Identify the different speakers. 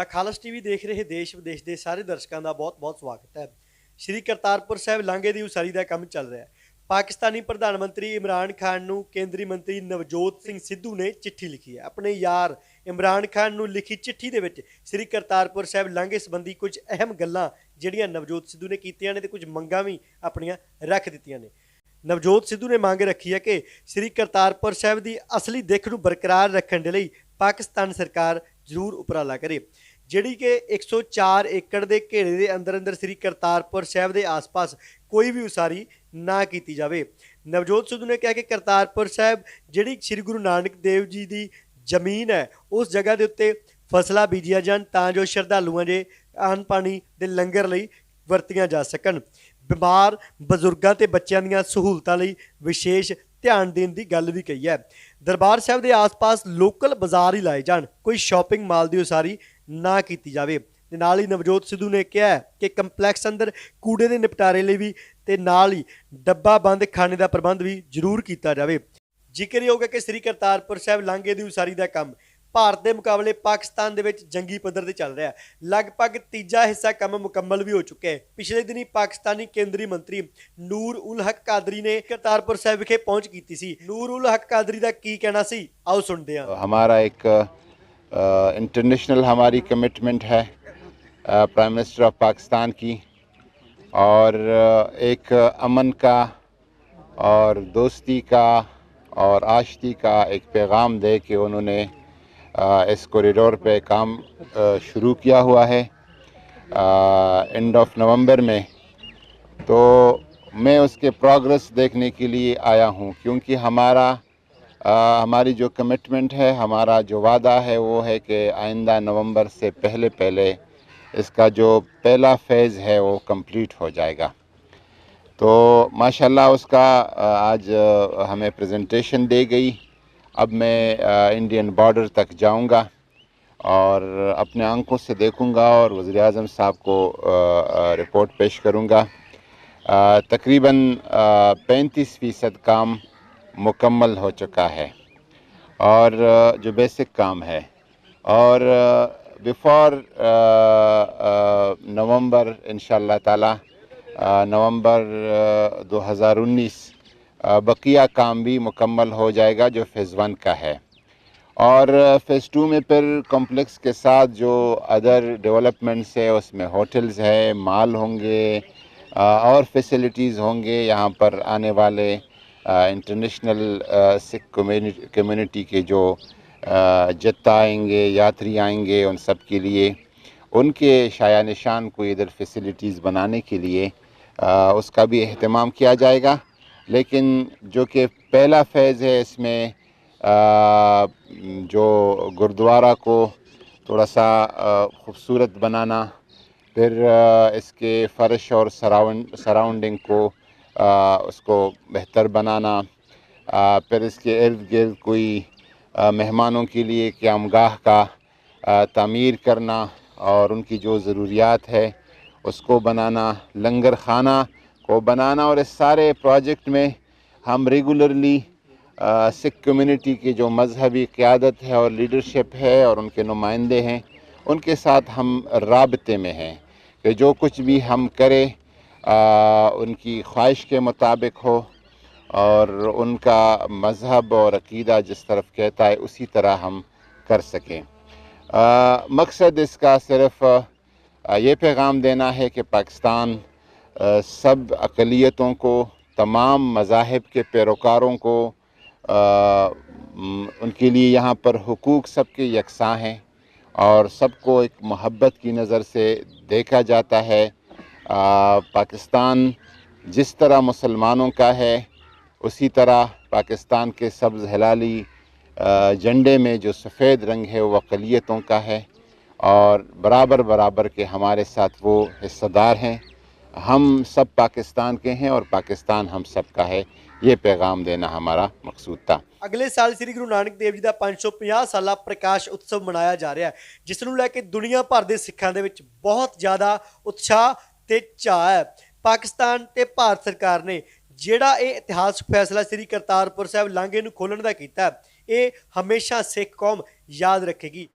Speaker 1: ਦਾ ਖਾਲਸ TV ਦੇਖ ਰਹੇ ਦੇਸ਼ ਵਿਦੇਸ਼ ਦੇ ਸਾਰੇ ਦਰਸ਼ਕਾਂ ਦਾ ਬਹੁਤ-ਬਹੁਤ ਸਵਾਗਤ ਹੈ। ਸ਼੍ਰੀ ਕਰਤਾਰਪੁਰ ਸਾਹਿਬ ਲਾਂਘੇ ਦੀ ਉਸਾਰੀ ਦਾ ਕੰਮ ਚੱਲ ਰਿਹਾ ਹੈ। ਪਾਕਿਸਤਾਨੀ ਪ੍ਰਧਾਨ ਮੰਤਰੀ ਇਮਰਾਨ ਖਾਨ ਨੂੰ ਕੇਂਦਰੀ ਮੰਤਰੀ ਨਵਜੋਤ ਸਿੰਘ ਸਿੱਧੂ ਨੇ ਚਿੱਠੀ ਲਿਖੀ ਹੈ। ਆਪਣੇ ਯਾਰ ਇਮਰਾਨ ਖਾਨ ਨੂੰ ਲਿਖੀ ਚਿੱਠੀ ਦੇ ਵਿੱਚ ਸ਼੍ਰੀ ਕਰਤਾਰਪੁਰ ਸਾਹਿਬ ਲਾਂਘੇ ਸੰਬੰਧੀ ਕੁਝ ਅਹਿਮ ਗੱਲਾਂ ਜਿਹੜੀਆਂ ਨਵਜੋਤ ਸਿੱਧੂ ਨੇ ਕੀਤੀਆਂ ਨੇ ਤੇ ਕੁਝ ਮੰਗਾਂ ਵੀ ਆਪਣੀਆਂ ਰੱਖ ਦਿੱਤੀਆਂ ਨੇ। ਨਵਜੋਤ ਸਿੱਧੂ ਨੇ ਮੰਗ ਰੱਖੀ ਹੈ ਕਿ ਸ੍ਰੀ ਕਰਤਾਰਪੁਰ ਸਾਹਿਬ ਦੀ ਅਸਲੀ ਦਿੱਖ ਨੂੰ ਬਰਕਰਾਰ ਰੱਖਣ ਦੇ ਲਈ ਪਾਕਿਸਤਾਨ ਸਰਕਾਰ ਜ਼ਰੂਰ ਉਪਰਾਲਾ ਕਰੇ। ਜਿਹੜੀ ਕਿ 104 ਏਕੜ ਦੇ ਘੇਰੇ ਦੇ ਅੰਦਰ ਅੰਦਰ ਸ੍ਰੀ ਕਰਤਾਰਪੁਰ ਸਾਹਿਬ ਦੇ ਆਸ-ਪਾਸ ਕੋਈ ਵੀ ਉਸਾਰੀ ਨਾ ਕੀਤੀ ਜਾਵੇ। ਨਵਜੋਤ ਸਿੱਧੂ ਨੇ ਕਿਹਾ ਕਿ ਕਰਤਾਰਪੁਰ ਸਾਹਿਬ, ਜਿਹੜੀ ਸ੍ਰੀ ਗੁਰੂ ਨਾਨਕ ਦੇਵ ਜੀ ਦੀ ਜ਼ਮੀਨ ਹੈ, ਉਸ ਜਗ੍ਹਾ ਦੇ ਉੱਤੇ ਫਸਲਾਂ ਬੀਜੀਆਂ ਜਾਣ ਤਾਂ ਜੋ ਸ਼ਰਧਾਲੂਆਂ ਦੇ ਆਨ ਪਾਣੀ ਦੇ ਲੰਗਰ ਲਈ ਵਰਤੀਆਂ ਜਾ ਸਕਣ। ਬਿਮਾਰ ਬਜ਼ੁਰਗਾਂ ਤੇ ਬੱਚਿਆਂ ਦੀਆਂ ਸਹੂਲਤਾਂ ਲਈ ਵਿਸ਼ੇਸ਼ ਧਿਆਨ ਦੇਣ ਦੀ ਗੱਲ ਵੀ ਕਹੀ ਹੈ। ਦਰਬਾਰ ਸਾਹਿਬ ਦੇ ਆਸ-ਪਾਸ ਲੋਕਲ ਬਾਜ਼ਾਰ ਹੀ ਲਾਏ ਜਾਣ। ਕੋਈ ਸ਼ਾਪਿੰਗ ਮਾਲ ਦੀ ਉਸਾਰੀ ਨਾ ਕੀਤੀ ਜਾਵੇ। ਤੇ ਨਾਲ ਹੀ ਨਵਜੋਤ ਸਿੱਧੂ ਨੇ ਕਿਹਾ ਕਿ ਕੰਪਲੈਕਸ ਅੰਦਰ ਕੂੜੇ ਦੇ ਨਿਪਟਾਰੇ ਲਈ ਵੀ ਤੇ ਨਾਲ ਹੀ ਡੱਬਾ ਬੰਦ ਖਾਣੇ ਦਾ ਪ੍ਰਬੰਧ ਵੀ ਜ਼ਰੂਰ ਕੀਤਾ ਜਾਵੇ। ਜ਼ਿਕਰਯੋਗ ਹੈ ਕਿ ਸ੍ਰੀ ਕਰਤਾਰਪੁਰ ਸਾਹਿਬ ਲਾਂਘੇ ਦੀ ਉਸਾਰੀ ਦਾ ਕੰਮ ਭਾਰਤ ਦੇ ਮੁਕਾਬਲੇ ਪਾਕਿਸਤਾਨ ਦੇ ਵਿੱਚ ਜੰਗੀ ਪੱਧਰ ਤੇ ਚੱਲ ਰਿਹਾ ਲਗਭਗ ਤੀਜਾ ਹਿੱਸਾ ਕੰਮ ਮੁਕੰਮਲ ਵੀ ਹੋ ਚੁੱਕਿਆ ਹੈ। ਪਿਛਲੇ ਦਿਨੀ ਪਾਕਿਸਤਾਨੀ ਕੇਂਦਰੀ ਮੰਤਰੀ ਨੂਰ ਉਲ ਹਕ ਕਾਦਰੀ ਨੇ ਕਰਤਾਰਪੁਰ ਸਾਹਿਬ ਵਿਖੇ ਪਹੁੰਚ ਕੀਤੀ ਸੀ। ਨੂਰ ਉਲ ਹਕ ਕਾਦਰੀ ਦਾ ਕੀ ਕਹਿਣਾ ਸੀ? ਆਓ ਸੁਣਦੇ ਹਾਂ।
Speaker 2: ਹਮਾਰਾ ਇੱਕ انٹرنیشنل ہماری کمٹمنٹ ہے پرائم منسٹر آف پاکستان کی، اور ایک امن کا اور دوستی کا اور آشتی کا ایک پیغام دے کہ انہوں نے اس کوریڈور پہ کام شروع کیا ہوا ہے اینڈ آف نومبر میں۔ تو میں اس کے پروگرس دیکھنے کے لیے آیا ہوں، کیونکہ ہمارا ہماری جو کمٹمنٹ ہے، ہمارا جو وعدہ ہے، وہ ہے کہ آئندہ نومبر سے پہلے پہلے اس کا جو پہلا فیز ہے، وہ کمپلیٹ ہو جائے گا۔ تو ماشاءاللہ اس کا آج ہمیں پریزنٹیشن دے گئی۔ اب میں انڈین بارڈر تک جاؤں گا اور اپنے آنکھوں سے دیکھوں گا اور وزیر اعظم صاحب کو رپورٹ پیش کروں گا۔ تقریباً پینتیس فیصد کام مکمل ہو چکا ہے اور جو بیسک کام ہے۔ اور بیفور نومبر، انشاءاللہ تعالی نومبر دو ہزار انیس بقیہ کام بھی مکمل ہو جائے گا جو فیز ون کا ہے۔ اور فیز ٹو میں پھر کمپلیکس کے ساتھ جو ادر ڈیولپمنٹس ہے، اس میں ہوٹلز ہے مال ہوں گے اور فیسلٹیز ہوں گے یہاں پر آنے والے۔ انٹرنیشنل سکھ کمیونٹی کے جو جتہ آئیں گے، یاتری آئیں گے ان سب کے لیے، ان کے شایہ نشان کو ادھر فیسلٹیز بنانے کے لیے اس کا بھی اہتمام کیا جائے گا۔ لیکن جو کہ پہلا فیض ہے اس میں جو گردوارہ کو تھوڑا سا خوبصورت بنانا، پھر اس کے فرش اور سراؤنڈنگ کو اس کو بہتر بنانا پھر اس کے ارد گرد کوئی مہمانوں کے لیے قیام گاہ کا تعمیر کرنا اور ان کی جو ضروریات ہے اس کو بنانا، لنگر خانہ کو بنانا اور اس سارے پروجیکٹ میں ہم ریگولرلی سکھ کمیونٹی کی جو مذہبی قیادت ہے اور لیڈرشپ ہے اور ان کے نمائندے ہیں، ان کے ساتھ ہم رابطے میں ہیں کہ جو کچھ بھی ہم کریں ان کی خواہش کے مطابق ہو اور ان کا مذہب اور عقیدہ جس طرف کہتا ہے، اسی طرح ہم کر سکیں۔ مقصد اس کا صرف یہ پیغام دینا ہے کہ پاکستان سب اقلیتوں کو، تمام مذاہب کے پیروکاروں کو ان کے لیے یہاں پر حقوق سب کے یکساں ہیں اور سب کو ایک محبت کی نظر سے دیکھا جاتا ہے۔ پاکستان جس طرح مسلمانوں کا ہے، اسی طرح پاکستان کے سبز ہلالی جھنڈے میں جو سفید رنگ ہے، وہ اقلیتوں کا ہے۔ اور برابر برابر کے ہمارے ساتھ وہ حصہ دار ہیں۔ ہم سب پاکستان کے ہیں اور پاکستان ہم سب کا ہے۔ یہ پیغام دینا ہمارا مقصود تھا۔
Speaker 1: اگلے سال ਸ੍ਰੀ ਗੁਰੂ نانک دیو جی ਜੀ پانچ سو ਸਾਲਾ سالہ پرکاش ਮਨਾਇਆ منایا جا رہا ہے، جس ਲੈ لے کے دنیا بھر کے سکھان کے بہت زیادہ اتساہ ਤੇ ਚਾਅ ਹੈ। ਪਾਕਿਸਤਾਨ ਤੇ ਭਾਰਤ ਸਰਕਾਰ ਨੇ ਜਿਹੜਾ ਇਹ ਇਤਿਹਾਸਕ ਫੈਸਲਾ ਸ੍ਰੀ ਕਰਤਾਰਪੁਰ ਸਾਹਿਬ ਲਾਂਘੇ ਨੂੰ ਖੋਲਣ ਦਾ ਕੀਤਾ, ਇਹ ਹਮੇਸ਼ਾ ਸਿੱਖ ਕੌਮ ਯਾਦ ਰੱਖੇਗੀ।